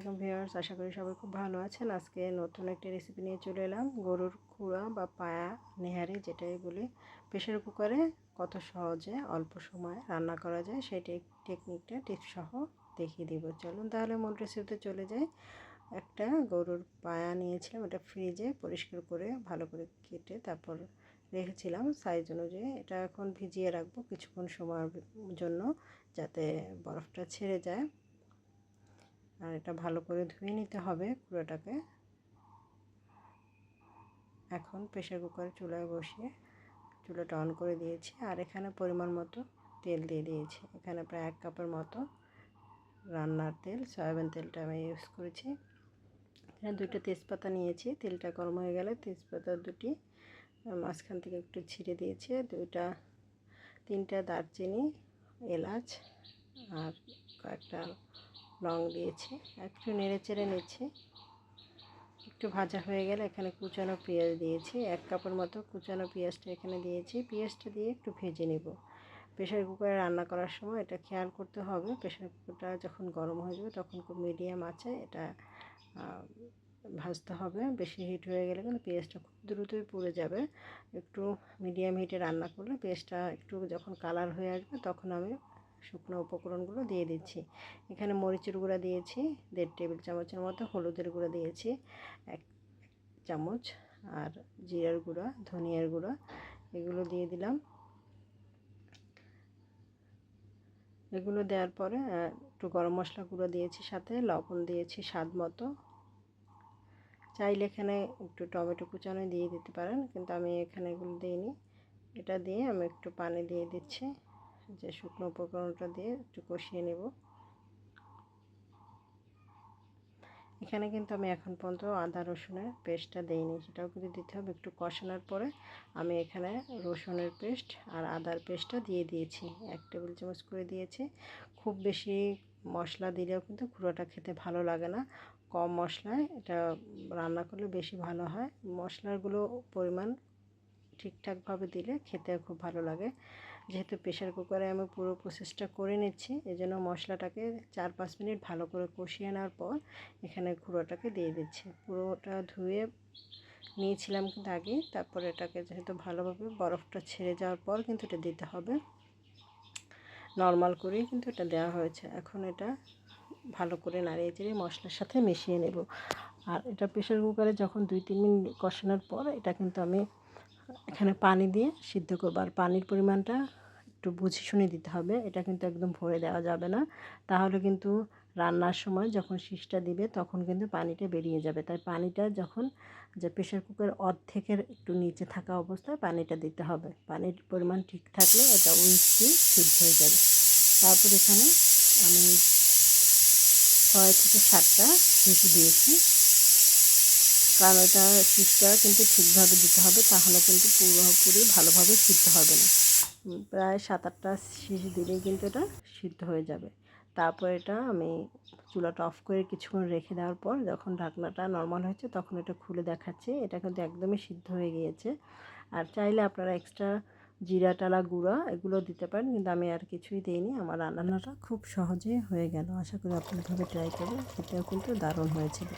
আলাইকুম ভিউয়ার্স, আশা করি সবাই খুব ভালো আছেন। আজকে নতুন একটা রেসিপি নিয়ে চলে এলাম। গরুর খুঁড়া বা পায়া নেহারি যেটাই বলি প্রেশার কুকারে কত সহজে অল্প সময় রান্না করা যায় সেই টেকনিকটা টিপস সহ দেখিয়ে দিব। চলুন তাহলে মূল রেসিপিতে চলে যাই। একটা গরুর পায়া নিয়েছিলাম, এটা ফ্রিজে পরিষ্কার করে ভালো করে কেটে তারপর রেখেছিলাম। সাইজ অনুযায়ী এটা এখন ভিজিয়ে রাখব কিছুক্ষণ সময়ের জন্য যাতে বরফটা ছেড়ে যায়। আর এটা ভালো করে ধুয়ে নিতে হবে পুরোটাকে এখন প্রেশার কুকারে চুলায় বসিয়ে চুলাটা অন করে দিয়েছি আর এখানে পরিমাণ মতো তেল দিয়ে দিয়েছি। এখানে প্রায় এক কাপের মতো রান্নার তেল, সয়াবিন তেলটা আমি ইউজ করেছি। এখানে দুইটা তেজপাতা নিয়েছি, তেলটা গরম হয়ে গেলে তেজপাতা দুটি মাঝখান থেকে একটু ছিঁড়ে দিয়েছি। দুইটা, তিনটা দারচিনি, এলাচ আর কয়েকটা লং দিয়েছি। একটু নেড়ে চেড়ে নিচ্ছি। একটু ভাজা হয়ে গেলে এখানে কুচানো পেঁয়াজ দিয়েছি। এক কাপের মতো কুচানো পেঁয়াজটা এখানে দিয়েছি। পেঁয়াজটা দিয়ে একটু ভেজে নেব। প্রেশার কুকারে রান্না করার সময় এটা খেয়াল করতে হবে। প্রেশার কুকারটা যখন গরম হয়ে যাবে তখন খুব মিডিয়াম আছে। এটা ভাজতে হবে। বেশি হিট হয়ে গেলে কিন্তু পেঁয়াজটা খুব দ্রুতই পুড়ে যাবে। একটু মিডিয়াম হিটে রান্না করলে পেঁয়াজটা একটু যখন কালার হয়ে আসবে তখন আমি শুকনো উপকরণগুলো দিয়ে দিচ্ছি। এখানে মরিচের গুঁড়া দিয়েছি, দেড় টেবিল চামচের মতো হলুদের গুঁড়া দিয়েছি, এক চামচ, আর জিরার গুঁড়া, ধনিয়ার গুঁড়া, এগুলো দিয়ে দিলাম। এগুলো দেওয়ার পরে একটু গরম মশলা গুঁড়ো দিয়েছি সাথে, লবণ দিয়েছি স্বাদ মতো। চাইলে এখানে একটু টমেটো কুচানো দিয়ে দিতে পারেন, কিন্তু আমি এখানে এগুলো দিইনি। এটা দিয়ে আমি একটু পানি দিয়ে দিচ্ছি। যে শুকনো উপকরণটা দিয়ে একটু কষিয়ে নেব। এখানে কিন্তু আমি এখন পর্যন্ত আদা রসুনের পেস্টটা দিইনি, সেটাও কিন্তু দিতে হবে। একটু কষানোর পরে আমি এখানে রসুনের পেস্ট আর আদার পেস্টটা দিয়ে দিয়েছি। এক টেবিল চামচ করে দিয়েছি। খুব বেশি মশলা দিলেও কিন্তু খুঁড়োটা খেতে ভালো লাগে না। কম মশলায় এটা রান্না করলে বেশি ভালো হয়। মশলাগুলো পরিমাণ ঠিকঠাকভাবে দিলে খেতে খুব ভালো লাগে। যেহেতু প্রেশার কুকারে আমি পুরো প্রসেসটা করে নিচ্ছি এই জন্য মশলাটাকে চার পাঁচ মিনিট ভালো করে কষিয়ে নেওয়ার পর এখানে খুঁড়োটাকে দিয়ে দিচ্ছি। পুরোটা ধুয়ে নিয়েছিলাম কিন্তু আগে, তারপর এটাকে যেহেতু ভালোভাবে বরফটা ছেড়ে যাওয়ার পর কিন্তু এটা দিতে হবে। নর্মাল করেই কিন্তু এটা দেওয়া হয়েছে। এখন এটা ভালো করে নাড়িয়ে চেড়ে মশলার সাথে মিশিয়ে নেব। আর এটা প্রেশার কুকারে যখন দুই তিন মিনিট কষানোর পর এটা কিন্তু আমি এখানে পানি দিয়ে সিদ্ধ করব। আর পানির পরিমাণটা একটু বুঝে শুনে দিতে হবে। এটা কিন্তু একদম ভরে দেওয়া যাবে না। তাহলে কিন্তু রান্নার সময় যখন শীষটা দিবে তখন কিন্তু পানিটা বেরিয়ে যাবে। তাই পানিটা যখন যে প্রেশার কুকার অর্ধেকের একটু নিচে থাকা অবস্থায় পানিটা দিতে হবে। পানির পরিমাণ ঠিক থাকলে এটা উইস্কি সিদ্ধ হয়ে যাবে। তারপর এখানে আমি ছয় থেকে সাতটা শিশু দিয়েছি। কারণ ওটা শীষটা কিন্তু ঠিকভাবে দিতে হবে, তাহলে কিন্তু পুরোপুরি ভালোভাবে সিদ্ধ হবে না। প্রায় সাত আটটা শীষ দিলেই কিন্তু এটা সিদ্ধ হয়ে যাবে। তারপর এটা আমি চুলাটা অফ করে কিছুক্ষণ রেখে দেওয়ার পর যখন ঢাকনাটা নর্মাল হয়েছে তখন এটা খুলে দেখাচ্ছি। এটা কিন্তু একদমই সিদ্ধ হয়ে গিয়েছে। আর চাইলে আপনারা এক্সট্রা জিরা, টালা গুঁড়া এগুলো দিতে পারেন, কিন্তু আমি আর কিছুই দিইনি। আমার রান্নাটা খুব সহজেই হয়ে গেল। আশা করি আপনার ট্রাই করবেন। সেটাও কিন্তু দারুণ হয়েছিল।